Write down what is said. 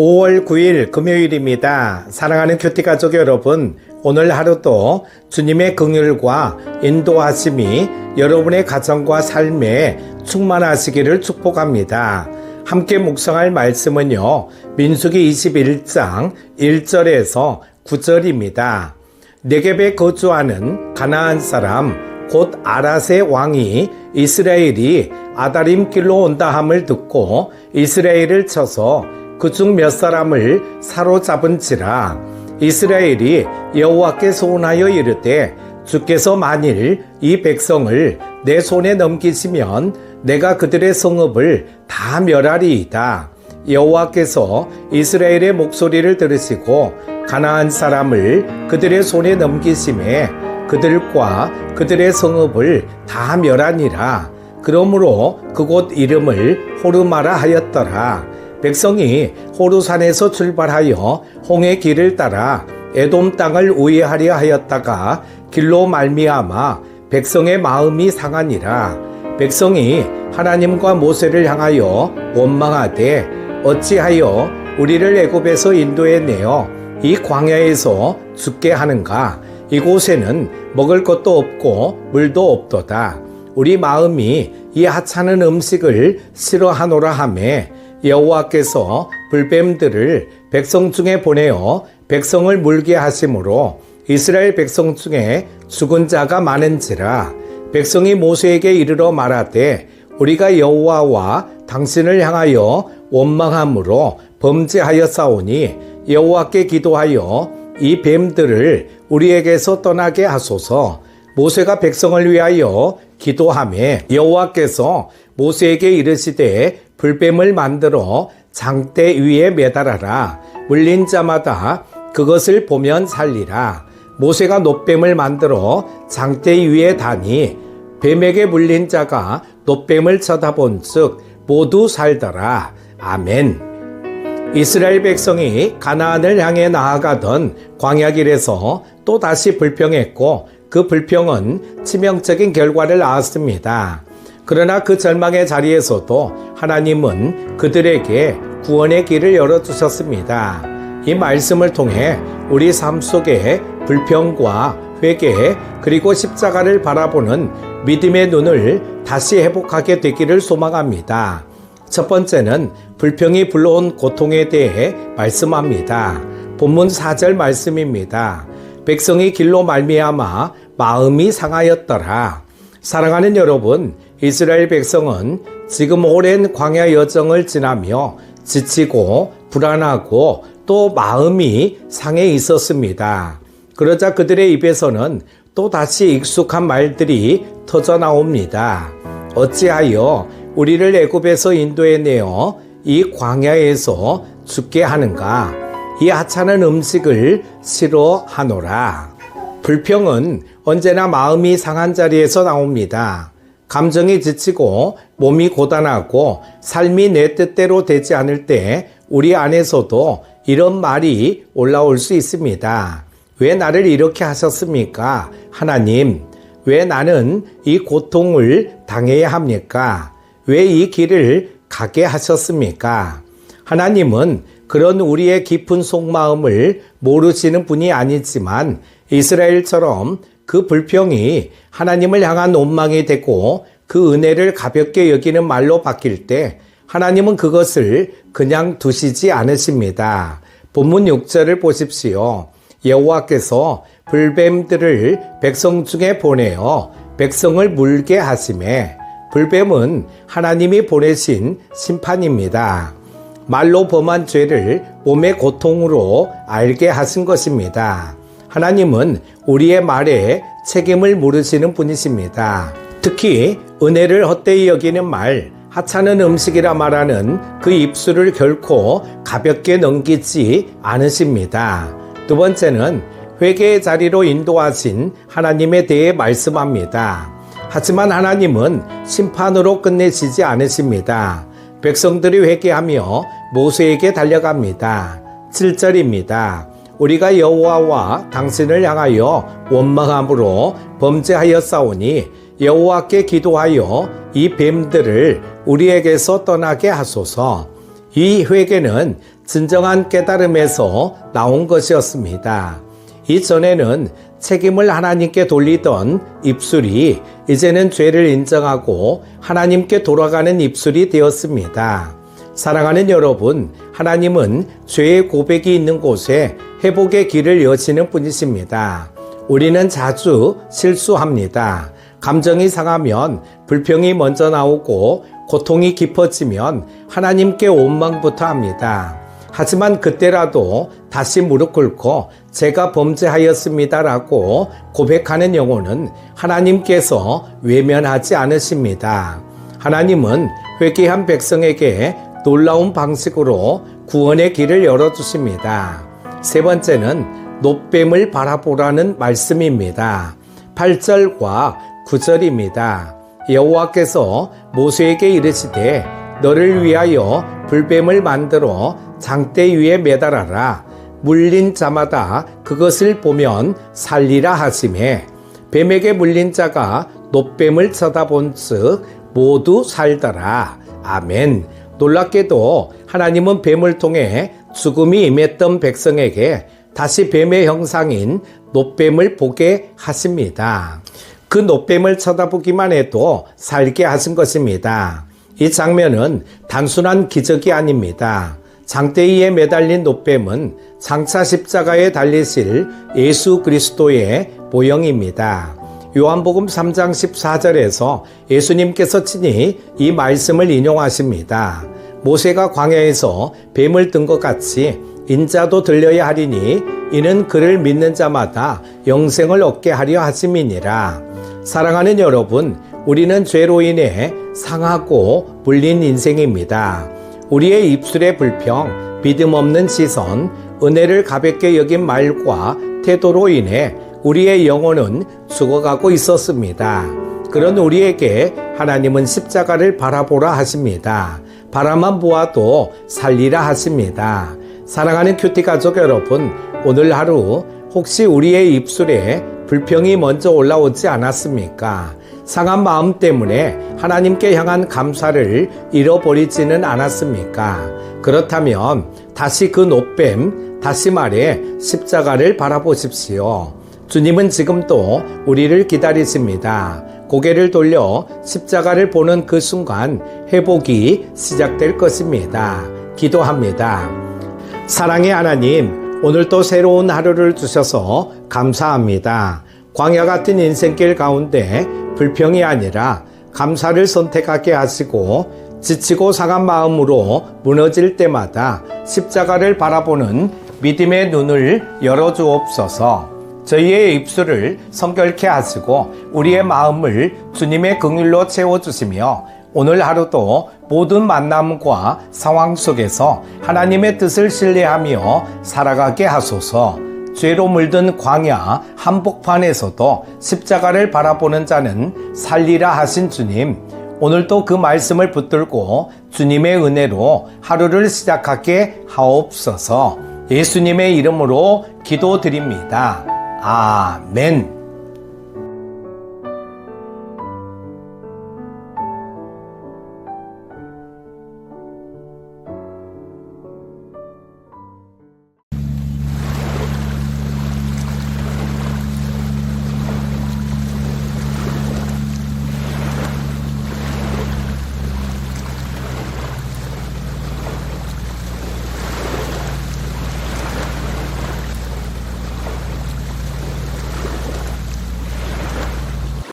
5월 9일 금요일입니다. 사랑하는 큐티 가족 여러분, 오늘 하루도 주님의 긍휼과 인도하심이 여러분의 가정과 삶에 충만하시기를 축복합니다. 함께 묵상할 말씀은요. 민수기 21장 1절에서 9절입니다. 네겝에 거주하는 가나안 사람 곧 아라세 왕이 이스라엘이 아다림 길로 온다 함을 듣고 이스라엘을 쳐서 그 중 몇 사람을 사로잡은지라 이스라엘이 여호와께 소원하여 이르되 주께서 만일 이 백성을 내 손에 넘기시면 내가 그들의 성읍을 다 멸하리이다. 여호와께서 이스라엘의 목소리를 들으시고 가나안 사람을 그들의 손에 넘기심에 그들과 그들의 성읍을 다 멸하니라. 그러므로 그곳 이름을 호르마라 하였더라. 백성이 호루산에서 출발하여 홍해 길을 따라 에돔 땅을 우회하려 하였다가 길로 말미암아 백성의 마음이 상하니라. 백성이 하나님과 모세를 향하여 원망하되 어찌하여 우리를 애굽에서 인도해 내어 이 광야에서 죽게 하는가? 이곳에는 먹을 것도 없고 물도 없도다. 우리 마음이 이 하찮은 음식을 싫어하노라 하매 여호와께서 불뱀들을 백성 중에 보내어 백성을 물게 하심으로 이스라엘 백성 중에 죽은 자가 많은지라 백성이 모세에게 이르러 말하되 우리가 여호와와 당신을 향하여 원망함으로 범죄하여 싸우니 여호와께 기도하여 이 뱀들을 우리에게서 떠나게 하소서. 모세가 백성을 위하여 기도함에 여호와께서 모세에게 이르시되 불뱀을 만들어 장대 위에 매달아라 물린 자마다 그것을 보면 살리라 모세가 노뱀을 만들어 장대 위에 다니 뱀에게 물린 자가 노뱀을 쳐다본 즉 모두 살더라 아멘. 이스라엘 백성이 가나안을 향해 나아가던 광야길에서 또 다시 불평했고 그 불평은 치명적인 결과를 낳았습니다. 그러나 그 절망의 자리에서도 하나님은 그들에게 구원의 길을 열어주셨습니다. 이 말씀을 통해 우리 삶 속에 불평과 회개 그리고 십자가를 바라보는 믿음의 눈을 다시 회복하게 되기를 소망합니다. 첫 번째는 불평이 불러온 고통에 대해 말씀합니다. 본문 4절 말씀입니다. 백성이 길로 말미암아 마음이 상하였더라. 사랑하는 여러분, 이스라엘 백성은 지금 오랜 광야 여정을 지나며 지치고 불안하고 또 마음이 상해 있었습니다. 그러자 그들의 입에서는 또 다시 익숙한 말들이 터져 나옵니다. 어찌하여 우리를 애굽에서 인도해 내어 이 광야에서 죽게 하는가? 이 하찮은 음식을 싫어하노라. 불평은 언제나 마음이 상한 자리에서 나옵니다. 감정이 지치고 몸이 고단하고 삶이 내 뜻대로 되지 않을 때 우리 안에서도 이런 말이 올라올 수 있습니다. 왜 나를 이렇게 하셨습니까? 하나님, 왜 나는 이 고통을 당해야 합니까? 왜 이 길을 가게 하셨습니까? 하나님은 그런 우리의 깊은 속마음을 모르시는 분이 아니지만 이스라엘처럼 그 불평이 하나님을 향한 원망이 되고 그 은혜를 가볍게 여기는 말로 바뀔 때 하나님은 그것을 그냥 두시지 않으십니다. 본문 6절을 보십시오. 여호와께서 불뱀들을 백성 중에 보내어 백성을 물게 하심에 불뱀은 하나님이 보내신 심판입니다. 말로 범한 죄를 몸의 고통으로 알게 하신 것입니다. 하나님은 우리의 말에 책임을 물으시는 분이십니다. 특히 은혜를 헛되이 여기는 말, 하찮은 음식이라 말하는 그 입술을 결코 가볍게 넘기지 않으십니다. 두 번째는 회개의 자리로 인도하신 하나님에 대해 말씀합니다. 하지만 하나님은 심판으로 끝내시지 않으십니다. 백성들이 회개하며 모세에게 달려갑니다. 7절입니다. 우리가 여호와와 당신을 향하여 원망함으로 범죄하여 싸우니 여호와께 기도하여 이 뱀들을 우리에게서 떠나게 하소서. 이 회개는 진정한 깨달음에서 나온 것이었습니다. 이전에는 책임을 하나님께 돌리던 입술이 이제는 죄를 인정하고 하나님께 돌아가는 입술이 되었습니다. 사랑하는 여러분, 하나님은 죄의 고백이 있는 곳에 회복의 길을 여시는 분이십니다. 우리는 자주 실수합니다. 감정이 상하면 불평이 먼저 나오고 고통이 깊어지면 하나님께 원망부터 합니다. 하지만 그때라도 다시 무릎 꿇고 제가 범죄하였습니다라고 고백하는 영혼은 하나님께서 외면하지 않으십니다. 하나님은 회개한 백성에게 놀라운 방식으로 구원의 길을 열어주십니다. 세 번째는 노뱀을 바라보라는 말씀입니다. 8절과 9절입니다. 여호와께서 모세에게 이르시되 너를 위하여 불뱀을 만들어 장대 위에 매달아라. 물린 자마다 그것을 보면 살리라 하심에 뱀에게 물린 자가 노뱀을 쳐다본즉 모두 살더라. 아멘. 놀랍게도 하나님은 뱀을 통해 죽음이 임했던 백성에게 다시 뱀의 형상인 노뱀을 보게 하십니다. 그 노뱀을 쳐다보기만 해도 살게 하신 것입니다. 이 장면은 단순한 기적이 아닙니다. 장대위에 매달린 노뱀은 장차 십자가에 달리실 예수 그리스도의 모형입니다. 요한복음 3장 14절에서 예수님께서 친히 이 말씀을 인용하십니다. 모세가 광야에서 뱀을 든 것 같이 인자도 들려야 하리니 이는 그를 믿는 자마다 영생을 얻게 하려 하심이니라. 사랑하는 여러분, 우리는 죄로 인해 상하고 물린 인생입니다. 우리의 입술의 불평, 믿음 없는 시선, 은혜를 가볍게 여긴 말과 태도로 인해 우리의 영혼은 죽어가고 있었습니다. 그런 우리에게 하나님은 십자가를 바라보라 하십니다. 바라만 보아도 살리라 하십니다. 사랑하는 큐티 가족 여러분, 오늘 하루 혹시 우리의 입술에 불평이 먼저 올라오지 않았습니까? 상한 마음 때문에 하나님께 향한 감사를 잃어버리지는 않았습니까? 그렇다면 다시 그 노뱀, 다시 말해 십자가를 바라보십시오. 주님은 지금도 우리를 기다리십니다. 고개를 돌려 십자가를 보는 그 순간 회복이 시작될 것입니다. 기도합니다. 사랑의 하나님, 오늘도 새로운 하루를 주셔서 감사합니다. 광야 같은 인생길 가운데 불평이 아니라 감사를 선택하게 하시고 지치고 상한 마음으로 무너질 때마다 십자가를 바라보는 믿음의 눈을 열어주옵소서. 저희의 입술을 성결케 하시고 우리의 마음을 주님의 긍휼로 채워주시며 오늘 하루도 모든 만남과 상황 속에서 하나님의 뜻을 신뢰하며 살아가게 하소서. 죄로 물든 광야 한복판에서도 십자가를 바라보는 자는 살리라 하신 주님. 오늘도 그 말씀을 붙들고 주님의 은혜로 하루를 시작하게 하옵소서. 예수님의 이름으로 기도드립니다. 아멘.